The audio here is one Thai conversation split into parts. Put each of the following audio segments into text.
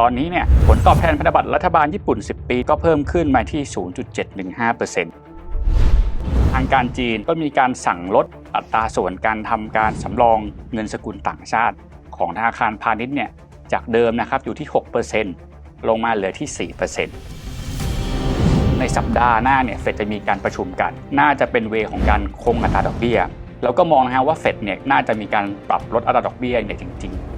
ตอนนี้เนี่ยผลตอบแทนพันธบัตรรัฐบาลญี่ปุ่น 10 ปีก็เพิ่มขึ้นมาที่ 0.715%ทางการจีนก็มีการสั่งลดอัตราส่วนการทำการสำรองเงินสกุลต่างชาติ ของธนาคารพาณิชย์เนี่ยจากเดิมนะครับอยู่ที่ 6%ลงมาเหลือที่ 4%ในสัปดาห์หน้าเนี่ยเฟดจะมีการประชุมกัน น่าจะเป็นเวของการคงอัตราดอกเบี้ย แล้วก็มองนะฮะว่าเฟดเนี่ยน่าจะมีการปรับลดอัตราดอกเบี้ยเนี่ยจริง ๆ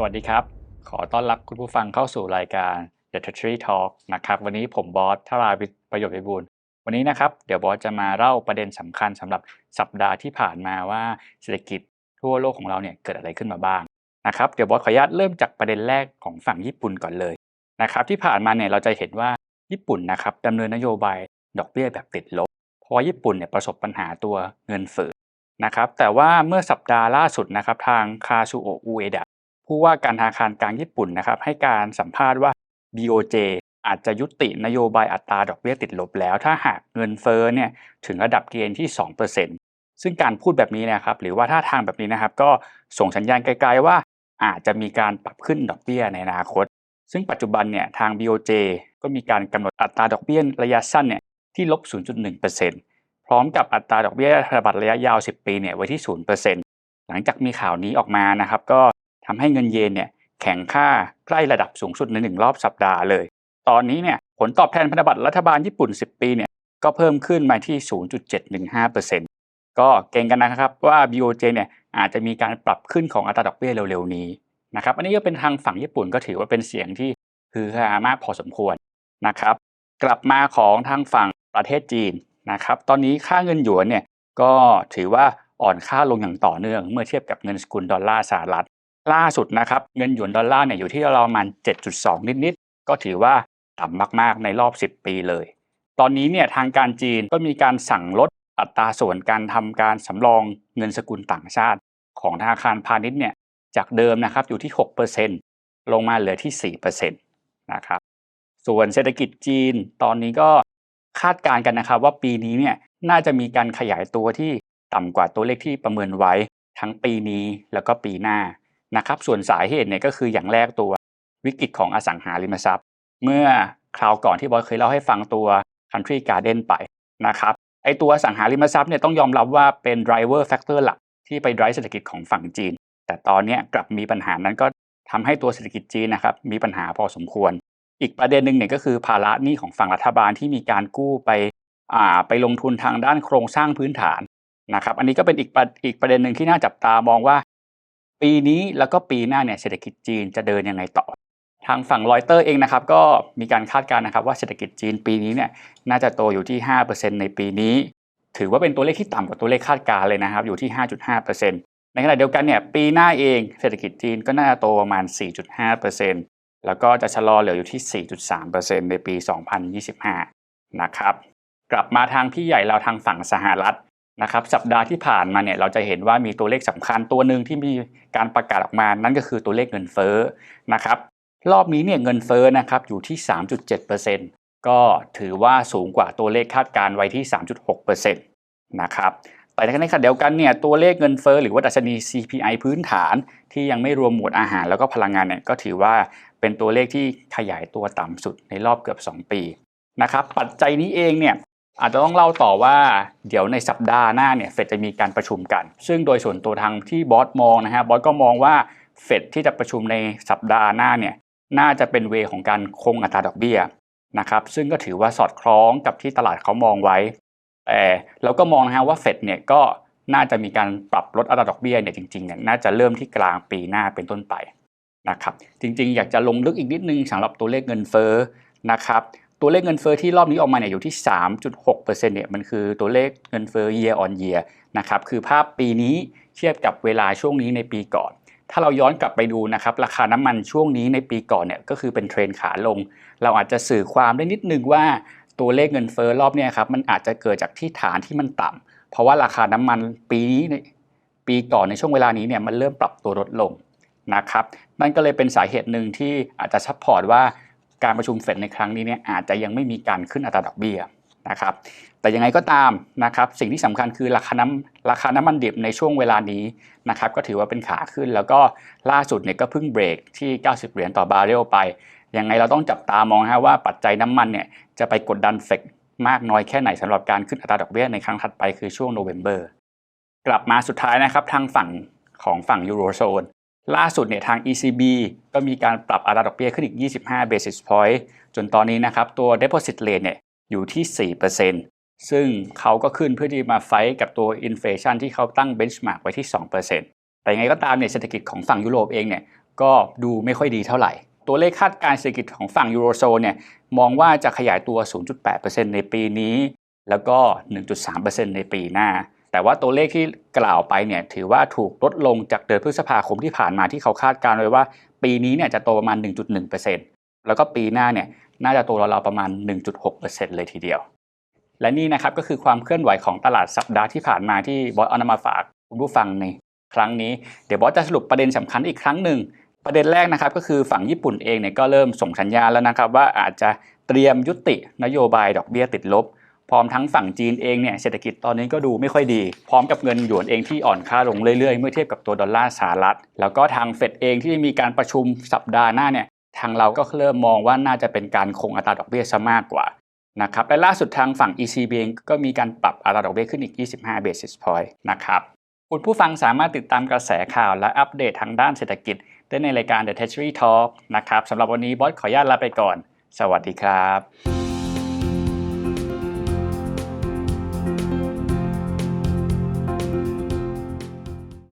สวัสดีครับ ขอต้อนรับคุณผู้ฟังเข้าสู่รายการ The Treasury Talk นะครับ วันนี้ผมบอสทราวิทประโยชน์พิบูลวันนี้นะครับ เดี๋ยวบอสจะมาเล่าประเด็นสำคัญสำหรับสัปดาห์ที่ผ่านมาว่าเศรษฐกิจทั่วโลกของเราเนี่ยเกิดอะไรขึ้นมาบ้างนะครับ เดี๋ยวบอสขออนุญาตเริ่มจากประเด็นแรกของฝั่งญี่ปุ่นก่อนเลยนะครับ ที่ผ่านมาเนี่ยเราจะเห็นว่าญี่ปุ่นนะครับดำเนินนโยบายดอกเบี้ยแบบติดลบ เพราะว่าญี่ปุ่นเนี่ยประสบปัญหาตัวเงินเฟ้อนะครับ แต่ว่าเมื่อสัปดาห์ล่าสุดนะครับทางคาซูโออุเอดะ ผู้ว่าการธนาคารกลางญี่ปุ่นนะครับให้การสัมภาษณ์ว่า BOJ อาจจะยุตินโยบายอัตราดอกเบี้ยติดลบแล้ว ถ้าหากเงินเฟ้อเนี่ยถึงระดับเกณฑ์ที่ 2%ซึ่งการพูดแบบนี้นะครับหรือว่าท่าทางแบบนี้นะครับ ก็ส่งสัญญาณไกลๆว่า อาจจะมีการปรับขึ้นดอกเบี้ยในอนาคต ซึ่งปัจจุบันเนี่ยทาง BOJ ก็มีการกำหนดอัตราดอกเบี้ยระยะสั้นเนี่ยที่ลบ 0.1%พร้อมกับอัตราดอกเบี้ยพันบัตรระยะยาว 10 ปีเนี่ยไว้ที่ 0%หลังจากมีข่าวนี้ออกมานะครับ ก็ ทำให้เงินเยนเนี่ยแข็งค่าใกล้ระดับสูงสุดในหนึ่งรอบสัปดาห์เลย ตอนนี้เนี่ยผลตอบแทนพันธบัตรรัฐบาลญี่ปุ่น 10 ปีเนี่ยก็เพิ่มขึ้นมาที่ 0.715%ก็เก่งกันนะครับว่า BOJ เนี่ยอาจจะมีการปรับขึ้นของอัตราดอกเบี้ยเร็วๆนี้นะครับอันนี้ก็เป็นทางฝั่งญี่ปุ่นก็ถือว่าเป็นเสียงที่ฮือฮามากพอสมควรนะครับ กลับมาของทางฝั่งประเทศจีนนะครับ ตอนนี้ค่าเงินหยวนเนี่ยก็ถือว่าอ่อนค่าลงอย่างต่อเนื่อง เมื่อเทียบกับเงินสกุลดอลลาร์สหรัฐ ล่าสุดนะครับเงินหยวนดอลลาร์เนี่ยอยู่ที่ราประมาณ 7.2 นิดๆ ก็ถือว่าต่ำมากๆในรอบ 10 ปีเลย ตอนนี้เนี่ยทางการจีนก็มีการสั่งลดอัตราส่วนการทำการสำรองเงินสกุลต่างชาติ ของธนาคารพาณิชย์เนี่ยจากเดิมนะครับอยู่ที่ 6%ลงมาเหลือที่ 4%นะครับส่วนเศรษฐกิจจีนตอนนี้ก็คาดการณ์กันนะครับว่าปีนี้เนี่ยน่าจะมีการขยายตัวที่ต่ำกว่าตัวเลขที่ประเมินไว้ทั้งปีนี้แล้วก็ปีหน้า นะครับส่วนสาเหตุเนี่ยก็คืออย่างแรกตัววิกฤตของอสังหาริมทรัพย์ เมื่อคราวก่อนที่บอยเคยเล่าให้ฟังตัว Country Garden ไปนะครับไอตัวอสังหาริมทรัพย์เนี่ยต้องยอมรับว่าเป็น driver factor หลักที่ไป drive เศรษฐกิจของฝั่งจีน แต่ตอนนี้กลับมีปัญหานั้นก็ทำให้ตัวเศรษฐกิจจีนนะครับมีปัญหาพอสมควร อีกประเด็นหนึ่งเนี่ยก็คือภาระหนี้ของฝั่งรัฐบาลที่มีการกู้ไปอ่าไปลงทุนทางด้านโครงสร้างพื้นฐานนะครับ อันนี้ก็เป็นอีกประอีกประเด็นหนึ่งที่น่าจับตามองว่า ปีนี้แล้วก็ปีหน้าเนี่ยเศรษฐกิจจีนจะเดินยังไงต่อ ทางฝั่งรอยเตอร์เองนะครับก็มีการคาดการณ์นะครับว่าเศรษฐกิจจีนปีนี้เนี่ยน่าจะโตอยู่ที่ 5%ในปีนี้ ถือว่าเป็นตัวเลขที่ต่ำกว่าตัวเลขคาดการณ์เลยนะครับอยู่ที่ 5.5%ในขณะเดียวกันเนี่ยปีหน้าเองเศรษฐกิจจีนก็น่าจะโตประมาณ 4.5%แล้วก็จะชะลอเหลืออยู่ที่ 4.3%ในปี 2025 นะครับกลับมาทางพี่ใหญ่เราทางฝั่งสหรัฐ นะครับสัปดาห์ที่ผ่านมาเนี่ยเราจะเห็นว่ามีตัวเลขสำคัญตัวหนึ่งที่มีการประกาศออกมานั่นก็คือตัวเลขเงินเฟ้อนะครับรอบนี้เนี่ยเงินเฟ้อนะครับอยู่ที่ 3.7%ก็ถือว่าสูงกว่าตัวเลขคาดการไว้ที่ 3.6%นะครับแต่ในขณะเดียวกันเนี่ยตัวเลขเงินเฟ้อหรือว่าดัชนี CPI พื้นฐานที่ยังไม่รวมหมวดอาหารแล้วก็พลังงานเนี่ยก็ถือว่าเป็นตัวเลขที่ขยายตัวต่ำสุดในรอบเกือบ 2 ปีนะครับปัจจัยนี้เองเนี่ย อาจจะต้องเล่าต่อว่าเดี๋ยวในสัปดาห์หน้าเนี่ยเฟดจะมีการประชุมกัน ซึ่งโดยส่วนตัวทางที่บอสมองนะฮะบอสก็มองว่าเฟดที่จะประชุมในสัปดาห์หน้าเนี่ยน่าจะเป็นเวของการคงอัตราดอกเบี้ยนะครับซึ่งก็ถือว่าสอดคล้องกับที่ตลาดเขามองไว้แต่เราก็มองนะฮะว่าเฟดเนี่ยก็น่าจะมีการปรับลดอัตราดอกเบี้ยเนี่ยจริงๆเนี่ยน่าจะเริ่มที่กลางปีหน้าเป็นต้นไปนะครับจริงๆ อยากจะลงลึกอีกนิดนึงสำหรับตัวเลขเงินเฟ้อนะครับ ตัวเลขเงินเฟ้อที่รอบนี้ออกมาเนี่ยอยู่ที่ 3.6%เนี่ยมันคือตัวเลขเงินเฟ้อ year on year นะครับคือภาพปีนี้เทียบกับเวลาช่วงนี้ในปีก่อน ถ้าเราย้อนกลับไปดูนะครับราคาน้ำมันช่วงนี้ในปีก่อนเนี่ยก็คือเป็นเทรนขาลง เราอาจจะสื่อความได้นิดนึงว่าตัวเลขเงินเฟ้อรอบนี้ครับมันอาจจะเกิดจากที่ฐานที่มันต่ำเพราะว่าราคาน้ำมันปีนี้ในปีก่อนในช่วงเวลานี้เนี่ยมันเริ่มปรับตัวลดลงนะครับนั่นก็เลยเป็นสาเหตุหนึ่งที่อาจจะซัพพอร์ตว่า การประชุมเฟดในครั้งนี้เนี่ยอาจจะยังไม่มีการขึ้นอัตราดอกเบี้ยนะครับแต่ยังไงก็ตามนะครับสิ่งที่สำคัญคือราคาน้ำราคาน้ำมันดิบในช่วงเวลานี้นะครับก็ถือว่าเป็นขาขึ้น แล้วก็ล่าสุดเนี่ยก็เพิ่งเบรกที่ 90 เหรียญต่อบาร์เรลไปยังไงเราต้องจับตามองฮะว่าปัจจัยน้ำมันเนี่ยจะไปกดดันเฟกมากน้อยแค่ไหนสำหรับการขึ้นอัตราดอกเบี้ยในครั้งถัดไปคือช่วงโนเวม ber กลับมาสุดท้ายนะครับทางฝั่งของฝั่งยูโรโซน ล่าสุดเนี่ยทาง ECB ก็มีการปรับอัตราดอกเบี้ยขึ้นอีก 25 basis point จนตอนนี้นะครับตัว deposit rate เนี่ยอยู่ที่ 4%ซึ่งเขาก็ขึ้นเพื่อที่มาไฟกับตัวอินฟลชันที่เขาตั้งเบนช์มาร์กไว้ที่ 2%แต่ยังไงก็ตามเนี่ยเศรษฐกิจของฝั่งยุโรปเองเนี่ยก็ดูไม่ค่อยดีเท่าไหร่ ตัวเลขคาดการเศรษฐกิจของฝั่งยูโรโซนเนี่ยมองว่าจะขยายตัว 0.8%ในปีนี้ แล้วก็ 1.3%ในปีหน้า แต่ว่าตัวเลขที่กล่าวไปเนี่ยถือว่าถูกลดลงจากเดือนพฤษภาคมที่ผ่านมาที่เขาคาดการไว้ว่า ปีนี้เนี่ยจะโตประมาณ 1.1%แล้วก็ปีหน้าเนี่ยน่าจะโตราวๆประมาณ 1.6%เลยทีเดียว และนี่นะครับก็คือความเคลื่อนไหวของตลาดสัปดาห์ที่ผ่านมาที่บอสเอานำมาฝากคุณผู้ฟังในครั้งนี้เดี๋ยวบอสจะสรุปประเด็นสำคัญอีกครั้งหนึ่งประเด็นแรกนะครับก็คือฝั่งญี่ปุ่นเองเนี่ยก็เริ่มส่งสัญญาณแล้วนะครับว่าอาจจะเตรียมยุตินโยบายดอกเบี้ยติดลบ พร้อมทั้งฝั่งจีนเองเนี่ยเศรษฐกิจตอนนี้ก็ดูไม่ค่อยดี พร้อมกับเงินหยวนเองที่อ่อนค่าลงเรื่อยๆ เมื่อเทียบกับตัวดอลลาร์สหรัฐ แล้วก็ทางเฟดเองที่มีการประชุมสัปดาห์หน้าเนี่ยทางเราก็เริ่มมองว่าน่าจะเป็นการคงอัตราดอกเบี้ยซะมากกว่านะครับและล่าสุดทางฝั่ง ECB เองก็มีการปรับอัตราดอกเบี้ยขึ้นอีก 25 basis point นะครับคุณผู้ฟังสามารถติดตามกระแสข่าวและอัปเดตทางด้านเศรษฐกิจ ได้ในรายการ The Treasury Talk นะครับสำหรับวันนี้บอสขออนุญาตลาไปก่อน สวัสดีครับ